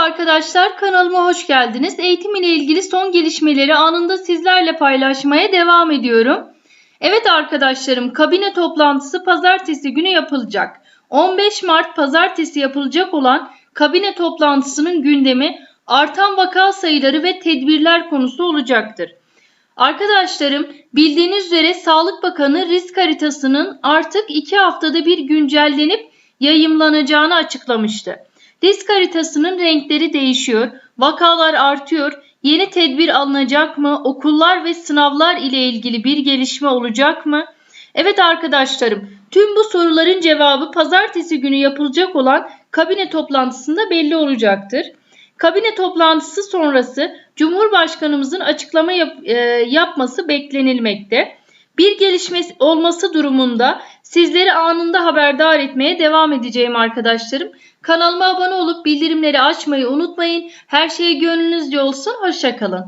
arkadaşlar kanalıma hoş geldiniz. Eğitim ile ilgili son gelişmeleri anında sizlerle paylaşmaya devam ediyorum. Evet arkadaşlarım kabine toplantısı pazartesi günü yapılacak. 15 Mart pazartesi yapılacak olan kabine toplantısının gündemi artan vaka sayıları ve tedbirler konusu olacaktır. Arkadaşlarım bildiğiniz üzere Sağlık Bakanı risk haritasının artık 2 haftada bir güncellenip yayımlanacağını açıklamıştı. Risk haritasının renkleri değişiyor, vakalar artıyor, yeni tedbir alınacak mı, okullar ve sınavlar ile ilgili bir gelişme olacak mı? Evet arkadaşlarım, tüm bu soruların cevabı pazartesi günü yapılacak olan kabine toplantısında belli olacaktır. Kabine toplantısı sonrası Cumhurbaşkanımızın açıklama yap- e, yapması beklenilmekte. Bir gelişme olması durumunda sizleri anında haberdar etmeye devam edeceğim arkadaşlarım. Kanalıma abone olup bildirimleri açmayı unutmayın. Her şey gönlünüzce olsun. Hoşçakalın.